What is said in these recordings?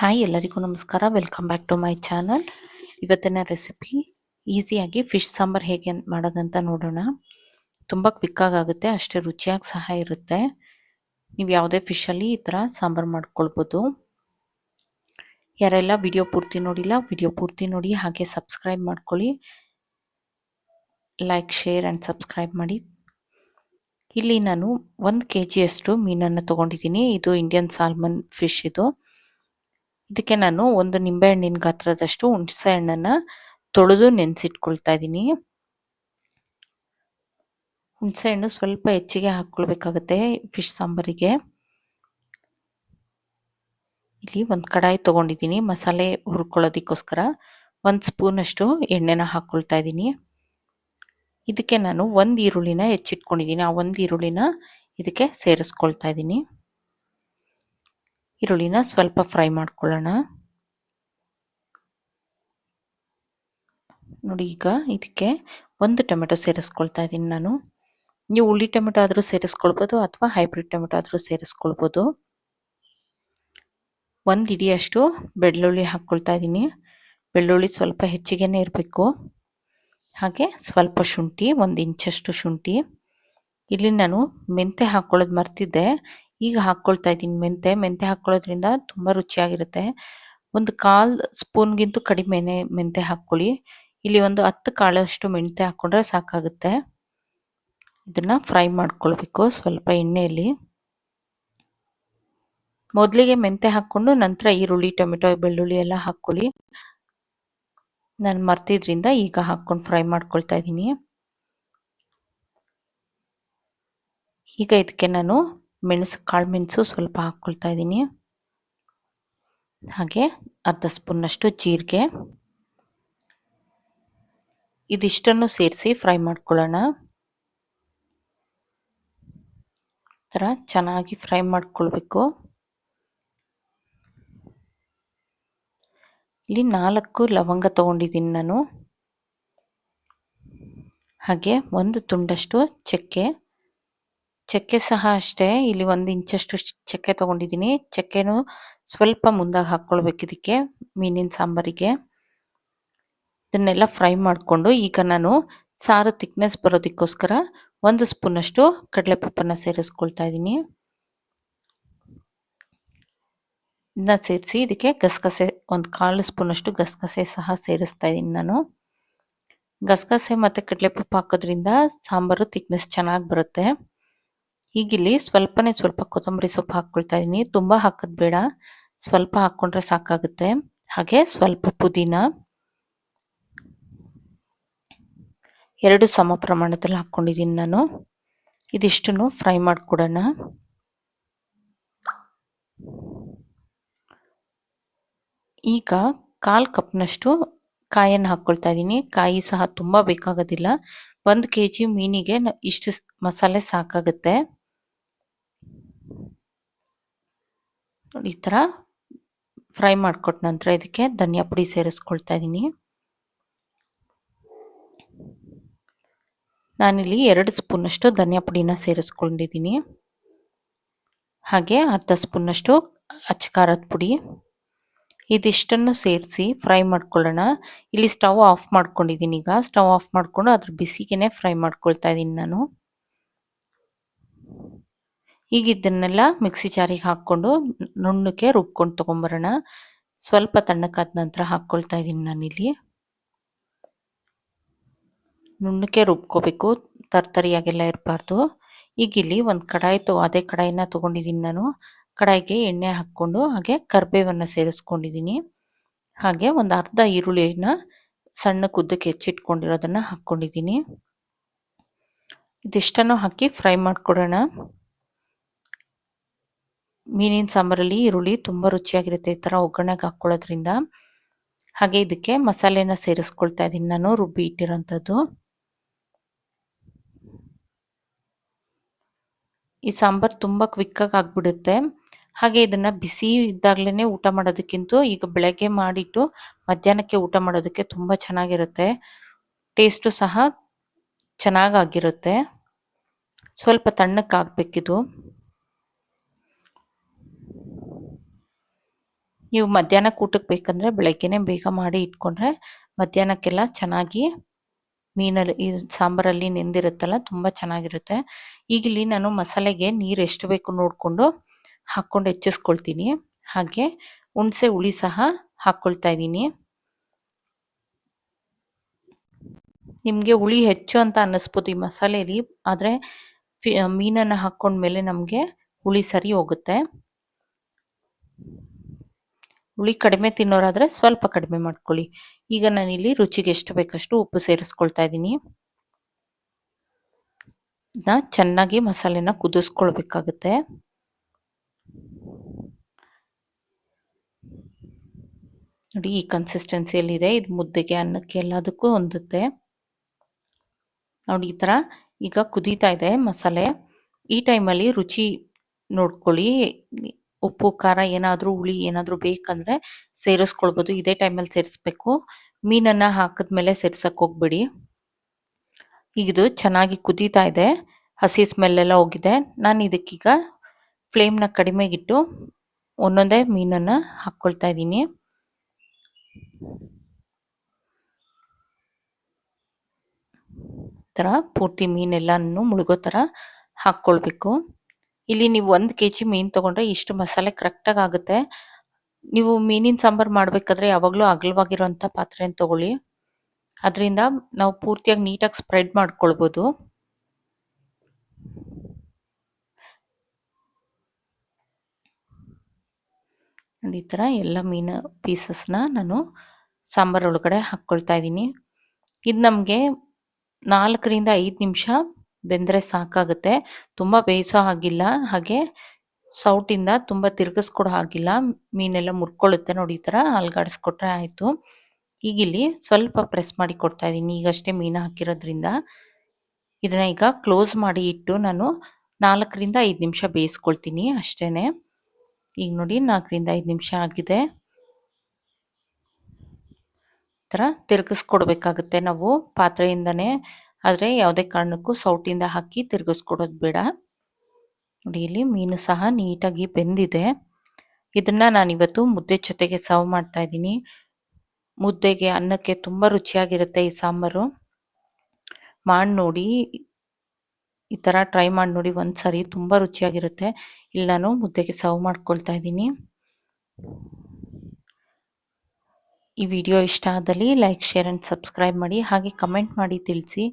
Hi ಎಲ್ಲರಿಗೂ ನಮಸ್ಕಾರ. Welcome back to my channel ಇವತ್ತಿನ ರೆಸಿಪಿ ಈಸಿಯಾಗಿ ಫಿಶ್ ಸಾಂಬಾರ್ ಹೇಗೆ ಮಾಡೋದಂತ ನೋಡೋಣ. ತುಂಬ ಕ್ವಿಕ್ಕಾಗಿ ಆಗುತ್ತೆ, ಅಷ್ಟೇ ರುಚಿಯಾಗಿ ಸಹ ಇರುತ್ತೆ. ನೀವು ಯಾವುದೇ ಫಿಶಲ್ಲಿ ಈ ಥರ ಸಾಂಬಾರು ಮಾಡ್ಕೊಳ್ಬೋದು. ಯಾರೆಲ್ಲ ವಿಡಿಯೋ ಪೂರ್ತಿ ನೋಡಿಲ್ಲ ವಿಡಿಯೋ ಪೂರ್ತಿ ನೋಡಿ, ಹಾಗೆ ಸಬ್ಸ್ಕ್ರೈಬ್ ಮಾಡ್ಕೊಳ್ಳಿ. ಲೈಕ್ ಶೇರ್ ಆ್ಯಂಡ್ ಸಬ್ಸ್ಕ್ರೈಬ್ ಮಾಡಿ. ಇಲ್ಲಿ ನಾನು ಒಂದು ಕೆ ಜಿಯಷ್ಟು ಮೀನನ್ನು ತೊಗೊಂಡಿದ್ದೀನಿ. ಇದು ಇಂಡಿಯನ್ ಸಾಲ್ಮನ್ ಫಿಶ್ ಇದು. ಇದಕ್ಕೆ ನಾನು ಒಂದು ನಿಂಬೆಹಣ್ಣಿನ ಗಾತ್ರದಷ್ಟು ಹುಣಸೆ ಹಣ್ಣನ್ನು ತೊಳೆದು ನೆನೆಸಿಟ್ಕೊಳ್ತಾ ಇದ್ದೀನಿ. ಹುಣಸೆ ಹಣ್ಣು ಸ್ವಲ್ಪ ಹೆಚ್ಚಿಗೆ ಹಾಕ್ಕೊಳ್ಬೇಕಾಗತ್ತೆ ಫಿಶ್ ಸಾಂಬಾರಿಗೆ. ಇಲ್ಲಿ ಒಂದು ಕಡಾಯಿ ತೊಗೊಂಡಿದ್ದೀನಿ ಮಸಾಲೆ ಹುರ್ಕೊಳ್ಳೋದಕ್ಕೋಸ್ಕರ. ಒಂದು ಸ್ಪೂನಷ್ಟು ಎಣ್ಣೆನ ಹಾಕ್ಕೊಳ್ತಾ ಇದ್ದೀನಿ. ಇದಕ್ಕೆ ನಾನು ಒಂದು ಈರುಳ್ಳಿನ ಹೆಚ್ಚಿಟ್ಕೊಂಡಿದ್ದೀನಿ. ಆ ಒಂದು ಈರುಳ್ಳಿನ ಇದಕ್ಕೆ ಸೇರಿಸ್ಕೊಳ್ತಾ ಇದ್ದೀನಿ. ಈರುಳ್ಳಿನ ಸ್ವಲ್ಪ ಫ್ರೈ ಮಾಡ್ಕೊಳ್ಳೋಣ. ನೋಡಿ ಈಗ ಇದಕ್ಕೆ ಒಂದು ಟೊಮೆಟೊ ಸೇರಿಸ್ಕೊಳ್ತಾ ಇದ್ದೀನಿ ನಾನು. ನೀವು ಹುಳಿ ಟೊಮೆಟೊ ಆದರೂ ಸೇರಿಸ್ಕೊಳ್ಬೋದು ಅಥವಾ ಹೈಬ್ರಿಡ್ ಟೊಮೆಟೊ ಆದರೂ ಸೇರಿಸ್ಕೊಳ್ಬೋದು. ಒಂದು ಇಡಿಯಷ್ಟು ಬೆಳ್ಳುಳ್ಳಿ ಹಾಕ್ಕೊಳ್ತಾ ಇದ್ದೀನಿ. ಬೆಳ್ಳುಳ್ಳಿ ಸ್ವಲ್ಪ ಹೆಚ್ಚಿಗೆನೇ ಇರಬೇಕು. ಹಾಗೆ ಸ್ವಲ್ಪ ಶುಂಠಿ, ಒಂದು ಇಂಚಷ್ಟು ಶುಂಠಿ. ಇಲ್ಲಿ ನಾನು ಮೆಂತೆ ಹಾಕ್ಕೊಳ್ಳೋದು ಮರ್ತಿದ್ದೆ. ಈಗ ಹಾಕ್ಕೊಳ್ತಾ ಇದ್ದೀನಿ. ಮೆಂತೆ ಮೆಂತೆ ಹಾಕ್ಕೊಳ್ಳೋದ್ರಿಂದ ತುಂಬ ರುಚಿಯಾಗಿರುತ್ತೆ. ಒಂದು ಕಾಲು ಸ್ಪೂನ್ಗಿಂತೂ ಕಡಿಮೆನೆ ಮೆಂತೆ ಹಾಕ್ಕೊಳ್ಳಿ. ಇಲ್ಲಿ ಒಂದು ಹತ್ತು ಕಾಳಷ್ಟು ಮೆಂತೆ ಹಾಕ್ಕೊಂಡ್ರೆ ಸಾಕಾಗುತ್ತೆ. ಇದನ್ನು ಫ್ರೈ ಮಾಡ್ಕೊಳ್ಬೇಕು ಸ್ವಲ್ಪ ಎಣ್ಣೆಯಲ್ಲಿ. ಮೊದಲಿಗೆ ಮೆಂತೆ ಹಾಕ್ಕೊಂಡು ನಂತರ ಈರುಳ್ಳಿ, ಟೊಮೆಟೊ, ಬೆಳ್ಳುಳ್ಳಿ ಎಲ್ಲ ಹಾಕ್ಕೊಳ್ಳಿ. ನಾನು ಮರ್ತಿದ್ರಿಂದ ಈಗ ಹಾಕ್ಕೊಂಡು ಫ್ರೈ ಮಾಡ್ಕೊಳ್ತಾ ಇದ್ದೀನಿ. ಈಗ ಇದಕ್ಕೆ ನಾನು ಮೆಣಸು, ಕಾಳು ಮೆಣಸು ಸ್ವಲ್ಪ ಹಾಕ್ಕೊಳ್ತಾ ಇದ್ದೀನಿ. ಹಾಗೆ ಅರ್ಧ ಸ್ಪೂನ್ನಷ್ಟು ಜೀರಿಗೆ. ಇದಿಷ್ಟನ್ನು ಸೇರಿಸಿ ಫ್ರೈ ಮಾಡ್ಕೊಳ್ಳೋಣ. ಥರ ಚೆನ್ನಾಗಿ ಫ್ರೈ ಮಾಡ್ಕೊಳ್ಬೇಕು. ಇಲ್ಲಿ ನಾಲ್ಕು ಲವಂಗ ತೊಗೊಂಡಿದ್ದೀನಿ ನಾನು. ಹಾಗೆ ಒಂದು ತುಂಡಷ್ಟು ಚಕ್ಕೆ. ಚಕ್ಕೆ ಸಹ ಅಷ್ಟೇ. ಇಲ್ಲಿ ಒಂದು ಇಂಚಷ್ಟು ಚಕ್ಕೆ ತಗೊಂಡಿದ್ದೀನಿ. ಚಕ್ಕೆನೂ ಸ್ವಲ್ಪ ಮುಂದಾಗಿ ಹಾಕ್ಕೊಳ್ಬೇಕು ಇದಕ್ಕೆ, ಮೀನಿನ ಸಾಂಬಾರಿಗೆ. ಇದನ್ನೆಲ್ಲ ಫ್ರೈ ಮಾಡಿಕೊಂಡು ಈಗ ನಾನು ಸಾರು ತಿಕ್ನೆಸ್ ಬರೋದಕ್ಕೋಸ್ಕರ ಒಂದು ಸ್ಪೂನಷ್ಟು ಕಡಲೆಪಪ್ಪನ್ನು ಸೇರಿಸ್ಕೊಳ್ತಾ ಇದ್ದೀನಿ. ಇದನ್ನ ಸೇರಿಸಿ ಇದಕ್ಕೆ ಗಸಗಸೆ, ಒಂದು ಕಾಲು ಸ್ಪೂನಷ್ಟು ಗಸಗಸೆ ಸಹ ಸೇರಿಸ್ತಾ ಇದ್ದೀನಿ ನಾನು. ಗಸಗಸೆ ಮತ್ತು ಕಡಲೆಪಪ್ಪು ಹಾಕೋದ್ರಿಂದ ಸಾಂಬಾರು ತಿಕ್ನೆಸ್ ಚೆನ್ನಾಗಿ ಬರುತ್ತೆ. ಈಗಿಲ್ಲಿ ಸ್ವಲ್ಪನೇ ಸ್ವಲ್ಪ ಕೊತ್ತಂಬರಿ ಸೊಪ್ಪು ಹಾಕ್ಕೊಳ್ತಾ ಇದ್ದೀನಿ ತುಂಬ ಹಾಕೋದು ಬೇಡ. ಸ್ವಲ್ಪ ಹಾಕ್ಕೊಂಡ್ರೆ ಸಾಕಾಗುತ್ತೆ. ಹಾಗೆ ಸ್ವಲ್ಪ ಪುದೀನ. ಎರಡು ಸಮ ಪ್ರಮಾಣದಲ್ಲಿ ಹಾಕ್ಕೊಂಡಿದ್ದೀನಿ ನಾನು. ಇದಿಷ್ಟನ್ನು ಫ್ರೈ ಮಾಡಿಕೊಡೋಣ. ಈಗ ಕಾಲು ಕಪ್ನಷ್ಟು ಕಾಯನ್ನು ಹಾಕ್ಕೊಳ್ತಾ ಇದ್ದೀನಿ ಕಾಯಿ ಸಹ ತುಂಬ ಬೇಕಾಗೋದಿಲ್ಲ. ಒಂದು ಕೆ ಜಿ ಮೀನಿಗೆ ಇಷ್ಟು ಮಸಾಲೆ ಸಾಕಾಗುತ್ತೆ. ಈ ಥರ ಫ್ರೈ ಮಾಡಿಕೊಟ್ಟ ನಂತರ ಇದಕ್ಕೆ ಧನಿಯಾ ಪುಡಿ ಸೇರಿಸ್ಕೊಳ್ತಾ ಇದ್ದೀನಿ. ನಾನಿಲ್ಲಿ ಎರಡು ಸ್ಪೂನಷ್ಟು ಧನಿಯಾ ಪುಡಿನ ಸೇರಿಸ್ಕೊಂಡಿದ್ದೀನಿ. ಹಾಗೆ ಅರ್ಧ ಸ್ಪೂನಷ್ಟು ಅಚ್ಚ ಪುಡಿ. ಇದಿಷ್ಟನ್ನು ಸೇರಿಸಿ ಫ್ರೈ ಮಾಡ್ಕೊಳ್ಳೋಣ. ಇಲ್ಲಿ ಸ್ಟವ್ ಆಫ್ ಮಾಡ್ಕೊಂಡಿದ್ದೀನಿ ಈಗ. ಸ್ಟವ್ ಆಫ್ ಮಾಡಿಕೊಂಡು ಅದ್ರ ಬಿಸಿಗೇನೆ ಫ್ರೈ ಮಾಡ್ಕೊಳ್ತಾ ಇದ್ದೀನಿ ನಾನು. ಈಗ ಇದನ್ನೆಲ್ಲ ಮಿಕ್ಸಿ ಜಾರಿಗೆ ಹಾಕ್ಕೊಂಡು ನುಣ್ಣಕ್ಕೆ ರುಬ್ಕೊಂಡು ತೊಗೊಂಬರೋಣ. ಸ್ವಲ್ಪ ತಣ್ಣಕ್ಕಾದ ನಂತರ ಹಾಕ್ಕೊಳ್ತಾ ಇದ್ದೀನಿ ನಾನಿಲ್ಲಿ. ನುಣ್ಣಕ್ಕೆ ರುಬ್ಕೋಬೇಕು. ತರ್ತರಿಯಾಗೆಲ್ಲ ಇರಬಾರ್ದು. ಈಗ ಇಲ್ಲಿ ಒಂದು ಕಡಾಯಿ ತೊ, ಅದೇ ಕಡಾಯಿನ ತೊಗೊಂಡಿದ್ದೀನಿ ನಾನು. ಕಡಾಯಿಗೆ ಎಣ್ಣೆ ಹಾಕ್ಕೊಂಡು ಹಾಗೆ ಕರ್ಬೇವನ್ನು ಸೇರಿಸ್ಕೊಂಡಿದ್ದೀನಿ. ಹಾಗೆ ಒಂದು ಅರ್ಧ ಈರುಳ್ಳಿನ ಸಣ್ಣ ಕುದ್ದಕ್ಕೆ ಹೆಚ್ಚಿಟ್ಕೊಂಡಿರೋದನ್ನು ಹಾಕ್ಕೊಂಡಿದ್ದೀನಿ. ಇದಿಷ್ಟನ್ನು ಹಾಕಿ ಫ್ರೈ ಮಾಡಿಕೊಡೋಣ. ಮೀನಿನ ಸಾಂಬಾರಲ್ಲಿ ಈರುಳ್ಳಿ ತುಂಬ ರುಚಿಯಾಗಿರುತ್ತೆ ಈ ಥರ ಒಗ್ಗರಣೆಗೆ ಹಾಕ್ಕೊಳ್ಳೋದ್ರಿಂದ. ಹಾಗೆ ಇದಕ್ಕೆ ಮಸಾಲೆನ ಸೇರಿಸ್ಕೊಳ್ತಾ ಇದ್ದೀನಿ ನಾನು, ರುಬ್ಬಿ ಇಟ್ಟಿರೋಂಥದ್ದು. ಈ ಸಾಂಬಾರು ತುಂಬ ಕ್ವಿಕ್ಕಾಗಿ ಆಗಿಬಿಡುತ್ತೆ. ಹಾಗೆ ಇದನ್ನು ಬಿಸಿ ಇದ್ದಾಗಲೇ ಊಟ ಮಾಡೋದಕ್ಕಿಂತ ಈಗ ಬೆಳಗ್ಗೆ ಮಾಡಿಟ್ಟು ಮಧ್ಯಾಹ್ನಕ್ಕೆ ಊಟ ಮಾಡೋದಕ್ಕೆ ತುಂಬ ಚೆನ್ನಾಗಿರುತ್ತೆ. ಟೇಸ್ಟು ಸಹ ಚೆನ್ನಾಗಾಗಿರುತ್ತೆ. ಸ್ವಲ್ಪ ತಣ್ಣಕ್ಕೆ ನೀವು ಮಧ್ಯಾಹ್ನಕ್ಕೆ ಊಟಕ್ಕೆ ಬೇಕಂದರೆ ಬೆಳಗ್ಗೆನೇ ಬೇಗ ಮಾಡಿ ಇಟ್ಕೊಂಡ್ರೆ ಮಧ್ಯಾಹ್ನಕ್ಕೆಲ್ಲ ಚೆನ್ನಾಗಿ ಮೀನಲ್ಲಿ ಈ ಸಾಂಬಾರಲ್ಲಿ ನೆಂದಿರುತ್ತಲ್ಲ, ತುಂಬ ಚೆನ್ನಾಗಿರುತ್ತೆ. ಈಗ ಇಲ್ಲಿ ನಾನು ಮಸಾಲೆಗೆ ನೀರು ಎಷ್ಟು ಬೇಕು ನೋಡಿಕೊಂಡು ಹಾಕ್ಕೊಂಡು ಹೆಚ್ಚಿಸ್ಕೊಳ್ತೀನಿ. ಹಾಗೆ ಹುಣಸೆ ಹುಳಿ ಸಹ ಹಾಕ್ಕೊಳ್ತಾ ಇದ್ದೀನಿ. ನಿಮಗೆ ಹುಳಿ ಹೆಚ್ಚು ಅಂತ ಅನ್ನಿಸ್ಬೋದು ಈ ಮಸಾಲೆಯಲ್ಲಿ ಆದರೆ ಫಿ ಮೀನನ್ನು ಹಾಕ್ಕೊಂಡ್ಮೇಲೆ ನಮಗೆ ಹುಳಿ ಸರಿ ಹೋಗುತ್ತೆ. ಹುಳಿ ಕಡಿಮೆ ತಿನ್ನೋರಾದರೆ ಸ್ವಲ್ಪ ಕಡಿಮೆ ಮಾಡ್ಕೊಳ್ಳಿ. ಈಗ ನಾನಿಲ್ಲಿ ರುಚಿಗೆ ಎಷ್ಟು ಬೇಕಷ್ಟು ಉಪ್ಪು ಸೇರಿಸ್ಕೊಳ್ತಾ ಇದ್ದೀನಿ. ಇದನ್ನ ಚೆನ್ನಾಗಿ ಮಸಾಲೆನ ಕುದಿಸ್ಕೊಳ್ಬೇಕಾಗುತ್ತೆ. ನೋಡಿ, ಈ ಕನ್ಸಿಸ್ಟೆನ್ಸಿಯಲ್ಲಿದೆ. ಇದು ಮುದ್ದೆಗೆ, ಅನ್ನಕ್ಕೆ ಎಲ್ಲದಕ್ಕೂ ಹೊಂದುತ್ತೆ. ನೋಡಿ, ಈ ಥರ ಈಗ ಕುದೀತಾ ಇದೆ ಮಸಾಲೆ. ಈ ಟೈಮಲ್ಲಿ ರುಚಿ ನೋಡ್ಕೊಳ್ಳಿ. ಉಪ್ಪು, ಖಾರ ಏನಾದರೂ ಹುಳಿ ಏನಾದರೂ ಬೇಕಂದ್ರೆ ಸೇರಿಸ್ಕೊಳ್ಬೋದು. ಇದೇ ಟೈಮಲ್ಲಿ ಸೇರಿಸ್ಬೇಕು. ಮೀನನ್ನು ಹಾಕಿದ್ಮೇಲೆ ಸೇರ್ಸಕ್ಕೆ ಹೋಗ್ಬೇಡಿ. ಈಗ ಇದು ಚೆನ್ನಾಗಿ ಕುದೀತಾ ಇದೆ. ಹಸಿ ಸ್ಮೆಲ್ಲೆಲ್ಲ ಹೋಗಿದೆ. ನಾನು ಇದಕ್ಕೀಗ ಫ್ಲೇಮ್ನ ಕಡಿಮೆಗಿಟ್ಟು ಒಂದೊಂದೇ ಮೀನನ್ನು ಹಾಕ್ಕೊಳ್ತಾ ಇದ್ದೀನಿ. ಥರ ಪೂರ್ತಿ ಮೀನೆಲ್ಲನೂ ಮುಳುಗೋ ಥರ ಹಾಕ್ಕೊಳ್ಬೇಕು ಇಲ್ಲಿ ನೀವು ಒಂದು ಕೆ ಜಿ ಮೀನು ತೊಗೊಂಡ್ರೆ ಇಷ್ಟು ಮಸಾಲೆ ಕರೆಕ್ಟಾಗಿ ಆಗುತ್ತೆ. ನೀವು ಮೀನಿನ ಸಾಂಬಾರು ಮಾಡಬೇಕಾದ್ರೆ ಯಾವಾಗಲೂ ಅಗಲವಾಗಿರುವಂಥ ಪಾತ್ರೆನ ತೊಗೊಳ್ಳಿ. ಅದರಿಂದ ನಾವು ಪೂರ್ತಿಯಾಗಿ ನೀಟಾಗಿ ಸ್ಪ್ರೆಡ್ ಮಾಡ್ಕೊಳ್ಬೋದು. ಈ ಥರ ಎಲ್ಲ ಮೀನು ಪೀಸಸ್ನ ನಾನು ಸಾಂಬಾರು ಒಳಗಡೆ ಹಾಕ್ಕೊಳ್ತಾ ಇದ್ದೀನಿ. ಇದು ನಮಗೆ ನಾಲ್ಕರಿಂದ ಐದು ನಿಮಿಷ ಬೆಂದರೆ ಸಾಕಾಗುತ್ತೆ. ತುಂಬ ಬೇಯಿಸೋ ಹಾಗಿಲ್ಲ. ಹಾಗೆ ಸೌಟಿಂದ ತುಂಬ ತಿರುಗಿಸ್ಕೊಡೋ ಹಾಗಿಲ್ಲ. ಮೀನೆಲ್ಲ ಮುರ್ಕೊಳ್ಳುತ್ತೆ ನೋಡಿ ಈ ಥರ ಅಲ್ಗಾಡಿಸ್ಕೊಟ್ರೆ ಆಯಿತು. ಈಗಿಲ್ಲಿ ಸ್ವಲ್ಪ ಪ್ರೆಸ್ ಮಾಡಿ ಕೊಡ್ತಾ ಇದ್ದೀನಿ. ಈಗಷ್ಟೇ ಮೀನು ಹಾಕಿರೋದ್ರಿಂದ. ಇದನ್ನ ಈಗ ಕ್ಲೋಸ್ ಮಾಡಿ ಇಟ್ಟು ನಾನು ನಾಲ್ಕರಿಂದ ಐದು ನಿಮಿಷ ಬೇಯಿಸ್ಕೊಳ್ತೀನಿ ಅಷ್ಟೇ ಈಗ ನೋಡಿ ನಾಲ್ಕರಿಂದ ಐದು ನಿಮಿಷ ಆಗಿದೆ. ಈ ಥರ ತಿರುಗಿಸ್ಕೊಡ್ಬೇಕಾಗುತ್ತೆ ನಾವು ಪಾತ್ರೆಯಿಂದನೇ. ಆದರೆ ಯಾವುದೇ ಕಾರಣಕ್ಕೂ ಸೌಟಿಂದ ಹಾಕಿ ತಿರುಗಿಸ್ಕೊಡೋದು ಬೇಡ. ನೋಡಿ, ಇಲ್ಲಿ ಮೀನು ಸಹ ನೀಟಾಗಿ ಬೆಂದಿದೆ. ಇದನ್ನು ನಾನಿವತ್ತು ಮುದ್ದೆ ಜೊತೆಗೆ ಸರ್ವ್ ಮಾಡ್ತಾ ಇದ್ದೀನಿ. ಮುದ್ದೆಗೆ ಅನ್ನಕ್ಕೆ ತುಂಬ ರುಚಿಯಾಗಿರುತ್ತೆ ಈ ಸಾಂಬಾರು. ಮಾಡಿ ನೋಡಿ, ಈ ಥರ ಟ್ರೈ ಮಾಡಿ ನೋಡಿ ಒಂದು ಸರಿ ತುಂಬ ರುಚಿಯಾಗಿರುತ್ತೆ. ಇಲ್ಲಿ ನಾನು ಮುದ್ದೆಗೆ ಸರ್ವ್ ಮಾಡ್ಕೊಳ್ತಾ ಇದ್ದೀನಿ. ಈ ವಿಡಿಯೋ ಇಷ್ಟ ಆದಲ್ಲಿ ಲೈಕ್, ಶೇರ್ ಆ್ಯಂಡ್ ಸಬ್ಸ್ಕ್ರೈಬ್ ಮಾಡಿ. ಹಾಗೆ ಕಮೆಂಟ್ ಮಾಡಿ ತಿಳಿಸಿ.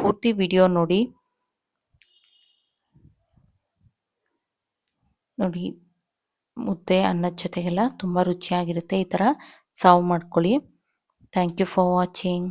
ಪೂರ್ತಿ ವಿಡಿಯೋ ನೋಡಿ. ನೋಡಿ, ಮುದ್ದೆ ಅನ್ನದ ಜೊತೆಗೆಲ್ಲ ತುಂಬ ರುಚಿಯಾಗಿರುತ್ತೆ ಈ ಥರ. ಸರ್ವ್ ಮಾಡ್ಕೊಳ್ಳಿ. Thank you for watching